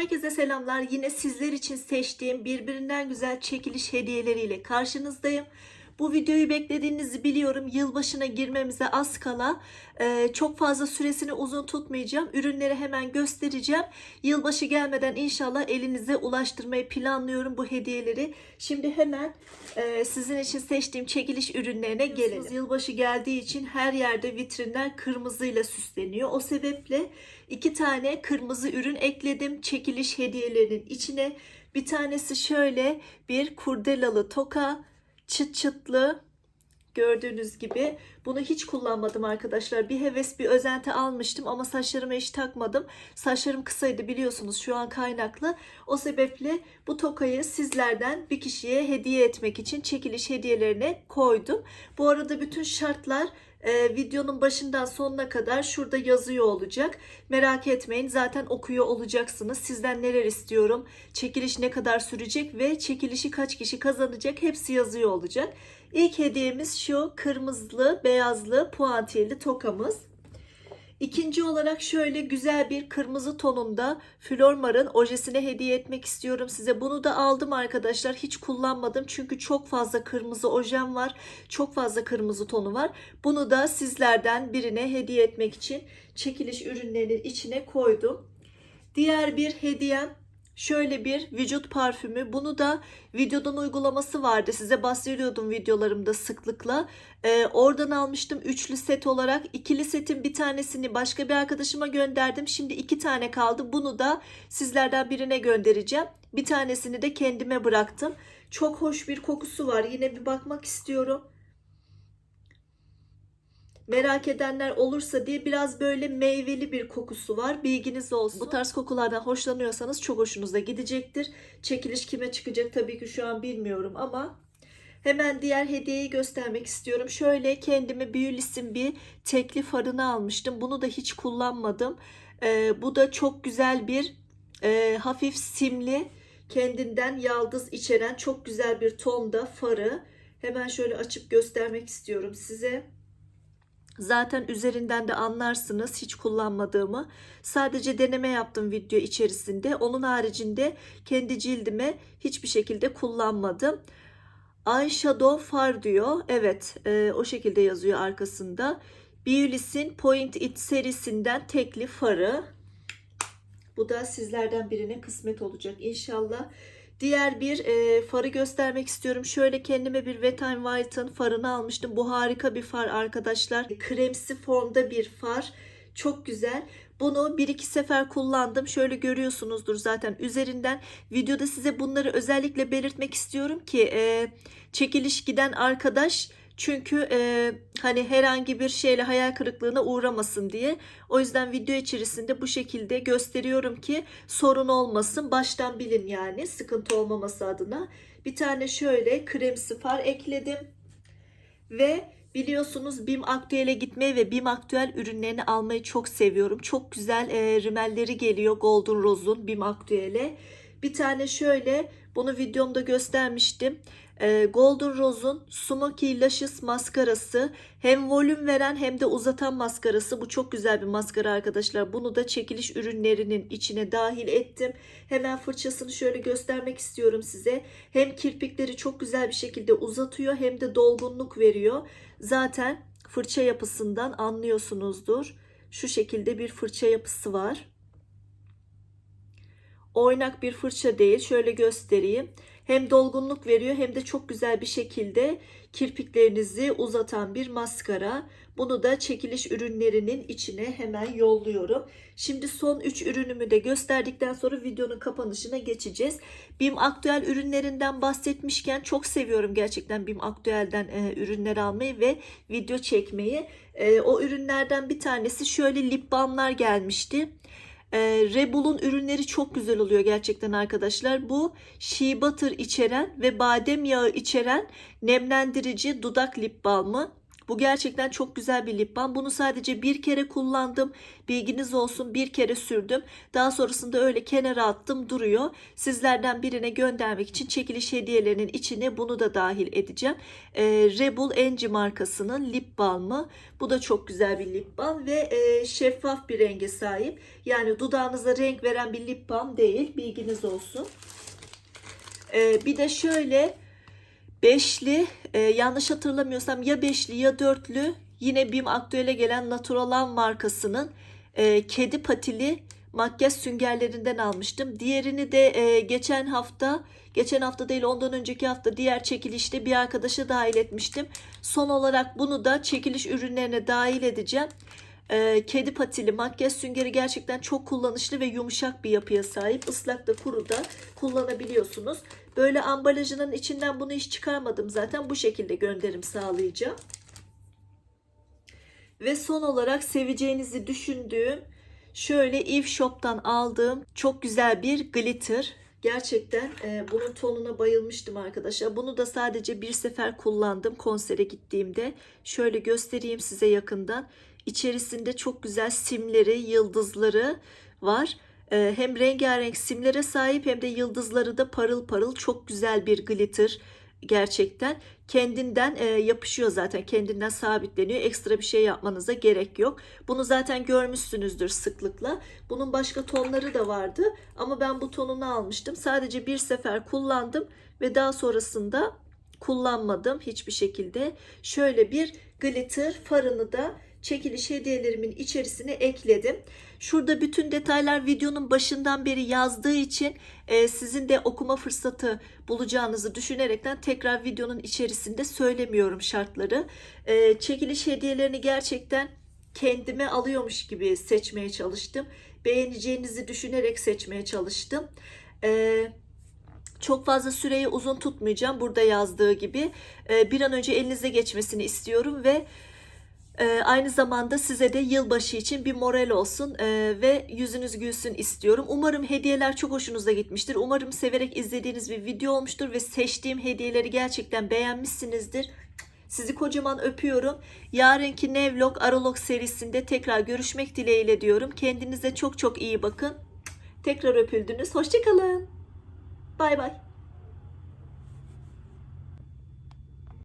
Herkese selamlar. Yine sizler için seçtiğim birbirinden güzel çekiliş hediyeleriyle karşınızdayım. Bu videoyu beklediğinizi biliyorum. Yılbaşına girmemize az kala. Ee, çok fazla süresini uzun tutmayacağım. Ürünleri hemen göstereceğim. Yılbaşı gelmeden inşallah elinize ulaştırmayı planlıyorum bu hediyeleri. Şimdi hemen e, sizin için seçtiğim çekiliş ürünlerine gelelim. Yılbaşı geldiği için her yerde vitrinler kırmızıyla süsleniyor. O sebeple iki tane kırmızı ürün ekledim çekiliş hediyelerinin içine. Bir tanesi şöyle bir kurdelalı toka çıt çıtlı gördüğünüz gibi. Bunu hiç kullanmadım arkadaşlar. Bir heves bir özenti almıştım ama saçlarıma hiç takmadım. Saçlarım kısaydı biliyorsunuz şu an kaynaklı. O sebeple bu tokayı sizlerden bir kişiye hediye etmek için çekiliş hediyelerine koydum. Bu arada bütün şartlar e, videonun başından sonuna kadar şurada yazıyor olacak. Merak etmeyin zaten okuyor olacaksınız. Sizden neler istiyorum, çekiliş ne kadar sürecek ve çekilişi kaç kişi kazanacak hepsi yazıyor olacak. İlk hediyemiz şu kırmızılı beyazlı puantiyeli tokamız. İkinci olarak şöyle güzel bir kırmızı tonunda Flormar'ın ojesini hediye etmek istiyorum size. Bunu da aldım arkadaşlar. Hiç kullanmadım çünkü çok fazla kırmızı ojem var. Çok fazla kırmızı tonu var. Bunu da sizlerden birine hediye etmek için çekiliş ürünlerinin içine koydum. Diğer bir hediyem Şöyle bir vücut parfümü. Bunu da videodan uygulaması vardı. Size bahsediyordum videolarımda sıklıkla. Ee, oradan almıştım üçlü set olarak. İkili setin bir tanesini başka bir arkadaşıma gönderdim. Şimdi iki tane kaldı. Bunu da sizlerden birine göndereceğim. Bir tanesini de kendime bıraktım. Çok hoş bir kokusu var. Yine bir bakmak istiyorum merak edenler olursa diye biraz böyle meyveli bir kokusu var. Bilginiz olsun. Bu tarz kokulardan hoşlanıyorsanız çok hoşunuza gidecektir. Çekiliş kime çıkacak tabii ki şu an bilmiyorum ama hemen diğer hediyeyi göstermek istiyorum. Şöyle kendime Beulis'in bir tekli farını almıştım. Bunu da hiç kullanmadım. Ee, bu da çok güzel bir e, hafif simli kendinden yaldız içeren çok güzel bir tonda farı. Hemen şöyle açıp göstermek istiyorum size. Zaten üzerinden de anlarsınız hiç kullanmadığımı. Sadece deneme yaptım video içerisinde. Onun haricinde kendi cildime hiçbir şekilde kullanmadım. Eyeshadow far diyor. Evet e, o şekilde yazıyor arkasında. Beulis'in Point It serisinden tekli farı. Bu da sizlerden birine kısmet olacak inşallah. Diğer bir e, farı göstermek istiyorum. Şöyle kendime bir Wet n Wild'ın farını almıştım. Bu harika bir far arkadaşlar. Kremsi formda bir far. Çok güzel. Bunu bir iki sefer kullandım. Şöyle görüyorsunuzdur zaten üzerinden. Videoda size bunları özellikle belirtmek istiyorum ki e, çekiliş giden arkadaş çünkü e, hani herhangi bir şeyle hayal kırıklığına uğramasın diye. O yüzden video içerisinde bu şekilde gösteriyorum ki sorun olmasın. Baştan bilin yani sıkıntı olmaması adına. Bir tane şöyle kremsi far ekledim. Ve biliyorsunuz BİM Aktüel'e gitmeyi ve BİM Aktüel ürünlerini almayı çok seviyorum. Çok güzel e, rimelleri geliyor Golden Rose'un BİM Aktüel'e. Bir tane şöyle bunu videomda göstermiştim. Ee, Golden Rose'un Smoky Lashes maskarası hem volüm veren hem de uzatan maskarası. Bu çok güzel bir maskara arkadaşlar. Bunu da çekiliş ürünlerinin içine dahil ettim. Hemen fırçasını şöyle göstermek istiyorum size. Hem kirpikleri çok güzel bir şekilde uzatıyor hem de dolgunluk veriyor. Zaten fırça yapısından anlıyorsunuzdur. Şu şekilde bir fırça yapısı var. Oynak bir fırça değil. Şöyle göstereyim hem dolgunluk veriyor hem de çok güzel bir şekilde kirpiklerinizi uzatan bir maskara. Bunu da çekiliş ürünlerinin içine hemen yolluyorum. Şimdi son 3 ürünümü de gösterdikten sonra videonun kapanışına geçeceğiz. BİM Aktüel ürünlerinden bahsetmişken çok seviyorum gerçekten BİM Aktüel'den e, ürünler almayı ve video çekmeyi. E, o ürünlerden bir tanesi şöyle lip balmlar gelmişti. E, Rebel'un ürünleri çok güzel oluyor gerçekten arkadaşlar. Bu shea butter içeren ve badem yağı içeren nemlendirici dudak lip balmı. Bu gerçekten çok güzel bir lip balm. Bunu sadece bir kere kullandım. Bilginiz olsun bir kere sürdüm. Daha sonrasında öyle kenara attım duruyor. Sizlerden birine göndermek için çekiliş hediyelerinin içine bunu da dahil edeceğim. Ee, Rebel Enci markasının lip balmı. Bu da çok güzel bir lip balm ve e, şeffaf bir renge sahip. Yani dudağınıza renk veren bir lip balm değil. Bilginiz olsun. Ee, bir de şöyle beşli e, yanlış hatırlamıyorsam ya beşli ya dörtlü yine BİM Aktüel'e gelen Naturalan markasının e, kedi patili makyaj süngerlerinden almıştım. Diğerini de e, geçen hafta geçen hafta değil ondan önceki hafta diğer çekilişte bir arkadaşa dahil etmiştim. Son olarak bunu da çekiliş ürünlerine dahil edeceğim. E, kedi patili makyaj süngeri gerçekten çok kullanışlı ve yumuşak bir yapıya sahip. Islak da kuru da kullanabiliyorsunuz. Böyle ambalajının içinden bunu hiç çıkarmadım zaten. Bu şekilde gönderim sağlayacağım. Ve son olarak seveceğinizi düşündüğüm şöyle Eve Shop'tan aldığım çok güzel bir glitter. Gerçekten e, bunun tonuna bayılmıştım arkadaşlar. Bunu da sadece bir sefer kullandım konsere gittiğimde. Şöyle göstereyim size yakından. İçerisinde çok güzel simleri, yıldızları var. E, hem rengarenk simlere sahip hem de yıldızları da parıl parıl çok güzel bir glitter gerçekten. Kendinden e, yapışıyor zaten kendinden sabitleniyor. Ekstra bir şey yapmanıza gerek yok. Bunu zaten görmüşsünüzdür sıklıkla. Bunun başka tonları da vardı ama ben bu tonunu almıştım. Sadece bir sefer kullandım ve daha sonrasında kullanmadım hiçbir şekilde. Şöyle bir glitter farını da çekiliş hediyelerimin içerisine ekledim. Şurada bütün detaylar videonun başından beri yazdığı için e, sizin de okuma fırsatı bulacağınızı düşünerekten tekrar videonun içerisinde söylemiyorum şartları. E, çekiliş hediyelerini gerçekten kendime alıyormuş gibi seçmeye çalıştım. Beğeneceğinizi düşünerek seçmeye çalıştım. Eee çok fazla süreyi uzun tutmayacağım. Burada yazdığı gibi e, bir an önce elinize geçmesini istiyorum ve e, aynı zamanda size de yılbaşı için bir moral olsun e, ve yüzünüz gülsün istiyorum. Umarım hediyeler çok hoşunuza gitmiştir. Umarım severek izlediğiniz bir video olmuştur ve seçtiğim hediyeleri gerçekten beğenmişsinizdir. Sizi kocaman öpüyorum. Yarınki Nevlog Aralog serisinde tekrar görüşmek dileğiyle diyorum. Kendinize çok çok iyi bakın. Tekrar öpüldünüz. Hoşçakalın. Bay bay.